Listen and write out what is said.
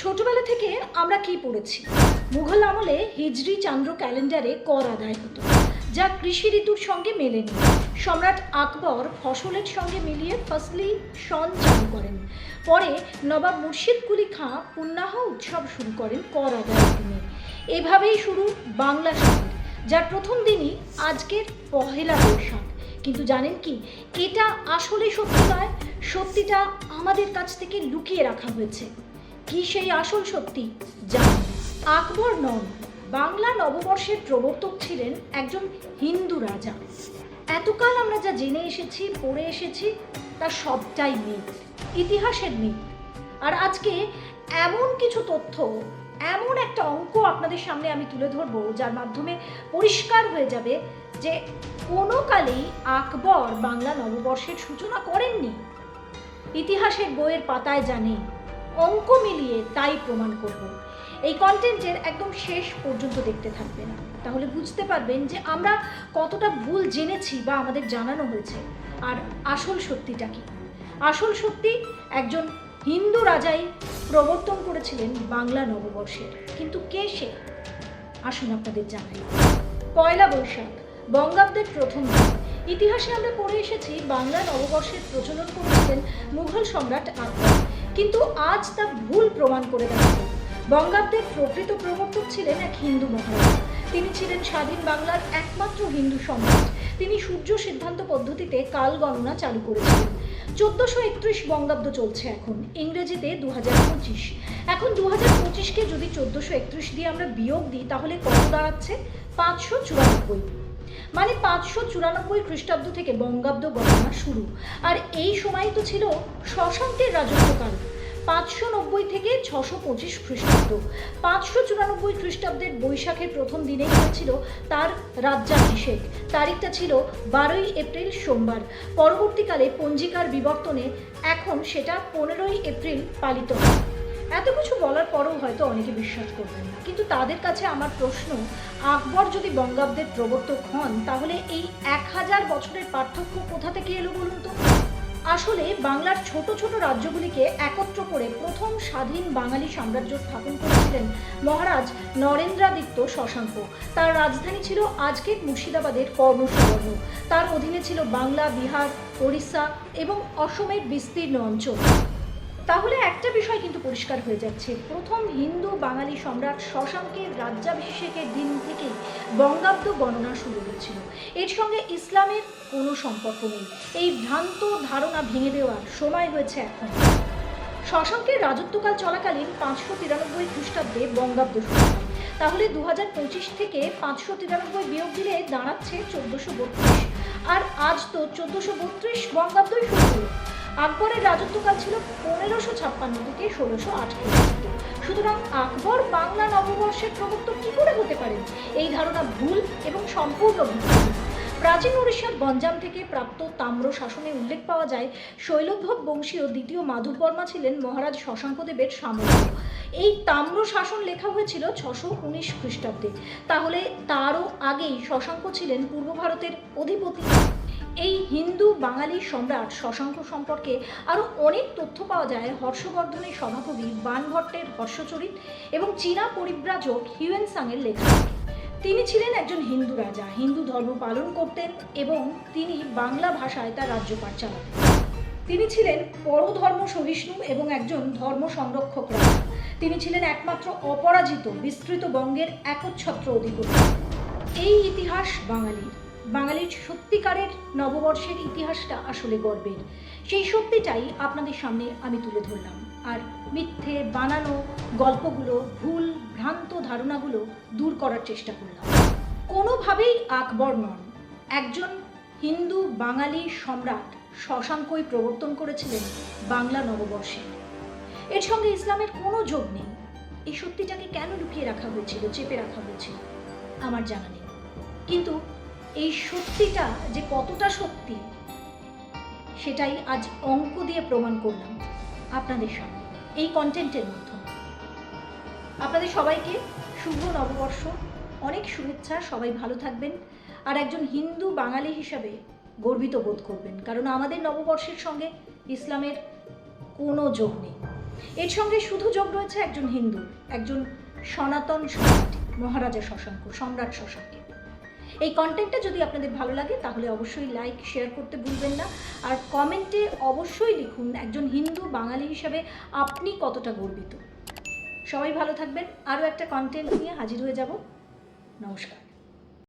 ছোটবেলা থেকে আমরা কি পড়েছি? মুঘল আমলে হিজরি চান্দ্র ক্যালেন্ডারে কর আদায় হতো, যা কৃষি ঋতুর সঙ্গে মেলেনি। সম্রাট আকবর ফসলের সঙ্গে মিলিয়ে ফসলি সন চালু করেন। পরে নবাব মুর্শিদ কুলি খাঁ পুন্নাহ উৎসব শুরু করেন কর আদায়ের দিনে। এভাবেই শুরু বাংলা সনের যার প্রথম দিনই আজকের পহেলা বৈশাখ। কিন্তু জানেন কি, এটা আসলে সত্যি নয়, সত্যিটা আমাদের কাছ থেকে লুকিয়ে রাখা হয়েছে। কি সেই আসল সত্যি? যা, আকবর নন। বাংলা নববর্ষের প্রবর্তক ছিলেন একজন হিন্দু রাজা। এতকাল আমরা যা জেনে এসেছি, পড়ে এসেছি, তা সবটাই মিথ, ইতিহাসের মিথ। আর আজকে এমন কিছু তথ্য, এমন একটা অঙ্ক আপনাদের সামনে আমি তুলে ধরবো, যার মাধ্যমে পরিষ্কার হয়ে যাবে যে কোনো কালেই আকবর বাংলা নববর্ষের সূচনা করেননি। ইতিহাসের বইয়ের পাতায় জানে অঙ্ক মিলিয়ে তাই প্রমাণ করব। এই কন্টেন্টের একদম শেষ পর্যন্ত দেখতে থাকবেন তাহলে বুঝতে পারবেন যে আমরা কতটা ভুল জেনেছি বা আমাদের জানানো হয়েছে। আর আসল সত্যিটা কি? আসল সত্যি একজন হিন্দু রাজাই প্রবর্তন করেছিলেন বাংলা নববর্ষের। কিন্তু কে সে? আসুন আপনাদের জানাই। পয়লা বৈশাখ, বঙ্গাব্দের প্রথম দিন। ইতিহাসে আমরা পড়ে এসেছি বাংলা নববর্ষের প্রচলন করেছিলেন মুঘল সম্রাট আকবর। কিন্তু আজ তা ভুল প্রমাণ করে দেওয়া বঙ্গাব্দের প্রকৃত প্রবর্তক ছিলেন এক হিন্দু মহারাজা। তিনি ছিলেন স্বাধীন বাংলার একমাত্র হিন্দু সম্রাট। তিনি সূর্য সিদ্ধান্ত পদ্ধতিতে কাল গণনা চালু করেছিলেন। চোদ্দশো একত্রিশ বঙ্গাব্দ চলছে এখন। ইংরেজিতে দু পঁচিশ। এখন দু হাজার পঁচিশকে যদি চোদ্দশো একত্রিশ দিয়ে আমরা বিয়োগ দিই, তাহলে কত দাঁড়াচ্ছে? পাঁচশো চুরানব্বই। মানে পাঁচশো চুরানব্বই খ্রিস্টাব্দ থেকে বঙ্গাব্দ গণনা শুরু। আর এই সময় তো ছিল শশাঙ্কের রাজত্বকাল পাঁচশো নব্বই থেকে ছশো পঁচিশ খ্রিস্টাব্দ। পাঁচশো চুরানব্বই খ্রিস্টাব্দের বৈশাখের প্রথম দিনেই হয়েছিল তার রাজ্যাভিষেক। তারিখটা ছিল বারোই এপ্রিল সোমবার। পরবর্তীকালে পঞ্জিকার বিবর্তনে এখন সেটা পনেরোই এপ্রিল পালিত হয়। এত কিছু বলার পরেও হয়তো অনেকে বিশ্বাস করবেন না। কিন্তু তাদের কাছে আমার প্রশ্ন, আকবর যদি বঙ্গাব্দের প্রবর্তক হন, তাহলে এই এক হাজার বছরের পার্থক্য কোথা থেকে এলো বলুন তো? আসলে বাংলার ছোট ছোট রাজ্যগুলিকে একত্র করে প্রথম স্বাধীন বাঙালি সাম্রাজ্য স্থাপন করেছিলেন মহারাজ নরেন্দ্রাদিত্য শশাঙ্ক। তার রাজধানী ছিল আজকের মুর্শিদাবাদের কর্ণসুবর্ণ তার অধীনে ছিল বাংলা, বিহার, ওড়িশা এবং অসমের বিস্তীর্ণ অঞ্চল। তাহলে একটা বিষয় কিন্তু পরিষ্কার হয়ে যাচ্ছে। প্রথম হিন্দু বাঙালি সম্রাট শশাঙ্কের রাজ্যাভিষেকের দিন থেকেই বঙ্গাব্দ গণনা শুরু হয়েছিল। এর সঙ্গে ইসলামের কোনো সম্পর্ক নেই। এই ভ্রান্ত ধারণা ভেঙে দেওয়ার সময় হয়েছে এখন। শশাঙ্কের রাজত্বকাল চলাকালীন পাঁচশো তিরানব্বই খ্রিস্টাব্দে বঙ্গাব্দ শুরু হয়। তাহলে দু হাজার পঁচিশ থেকে পাঁচশো তিরানব্বই বিয়োগ দিলে দাঁড়াচ্ছে চোদ্দোশো বত্রিশ। আর আজ তো চোদ্দোশো বত্রিশ বঙ্গাব্দই শুরু আকবরের রাজত্বকাল ছিল পনেরোশো ছাপ্পান্ন থেকে ষোলোশো আট সুতরাং আকবর বাংলা নববর্ষের প্রবর্তক কি করে হতে পারেন? এই ধারণা ভুল এবং সম্পূর্ণ ভিত্তিহীন প্রাচীন উড়িষ্যার গঞ্জাম থেকে প্রাপ্ত তাম্র শাসনে উল্লেখ পাওয়া যায় শৈলভব বংশীয় দ্বিতীয় মাধব বর্মা ছিলেন মহারাজ শশাঙ্কদেবের সামর্থ্য। এই তাম্র শাসন লেখা হয়েছিল ছশো উনিশ খ্রিস্টাব্দে। তাহলে তারও আগেই শশাঙ্ক ছিলেন পূর্ব ভারতের অধিপতি। এই হিন্দু বাঙালি সম্রাট শশাঙ্ক সম্পর্কে আরও অনেক তথ্য পাওয়া যায়। হর্ষবর্ধনের সভাকবি বানভট্টের হর্ষচরিত এবং চীনা পরিব্রাজক হিউয়েন সাংয়ের লেখা। তিনি ছিলেন একজন হিন্দু রাজা। হিন্দু ধর্ম পালন করতেন এবং তিনি বাংলা ভাষায় তার রাজ্যপাট চালাতেন। তিনি ছিলেন পরধর্ম সহিষ্ণু এবং একজন ধর্ম সংরক্ষক রাজা। তিনি ছিলেন একমাত্র অপরাজিত, বিস্তৃত বঙ্গের একচ্ছত্র অধিপতি। এই ইতিহাস বাঙালির। বাঙালির সত্যিকারের নববর্ষের ইতিহাসটা আসলে গর্বের। সেই সত্যিটাই আপনাদের সামনে আমি তুলে ধরলাম। আর মিথ্যে, বানানো গল্পগুলো, ভুল, ভ্রান্ত ধারণাগুলো দূর করার চেষ্টা করলাম। কোনোভাবেই আকবর নন। একজন হিন্দু বাঙালি সম্রাট শশাঙ্কই প্রবর্তন করেছিলেন বাংলা নববর্ষে। এর সঙ্গে ইসলামের কোনো যোগ নেই। এই সত্যিটাকে কেন লুকিয়ে রাখা হয়েছিল, চেপে রাখা হয়েছিল, আমার জানা নেই। কিন্তু এই সত্যিটা যে কতটা সত্যি, সেটাই আজ অঙ্ক দিয়ে প্রমাণ করলাম আপনাদের সামনে এই কন্টেন্টের মাধ্যমে। আপনাদের সবাইকে শুভ নববর্ষ, অনেক শুভেচ্ছা, সবাই ভালো থাকবেন আর একজন হিন্দু বাঙালি হিসাবে গর্বিত বোধ করবেন, কারণ আমাদের নববর্ষের সঙ্গে ইসলামের কোনো যোগ নেই। এর সঙ্গে শুধু যোগ রয়েছে একজন হিন্দু, একজন সনাতন সম্রাট মহারাজা শশাঙ্ক, সম্রাট শশাঙ্কের এই কন্টেন্টটা যদি আপনাদের ভালো লাগে, তাহলে অবশ্যই লাইক শেয়ার করতে ভুলবেন না। আর কমেন্টে অবশ্যই লিখুন, একজন হিন্দু বাঙালি হিসাবে আপনি কতটা গর্বিত। সবাই ভালো থাকবেন। আরও একটা কন্টেন্ট নিয়ে হাজির হয়ে যাব। নমস্কার।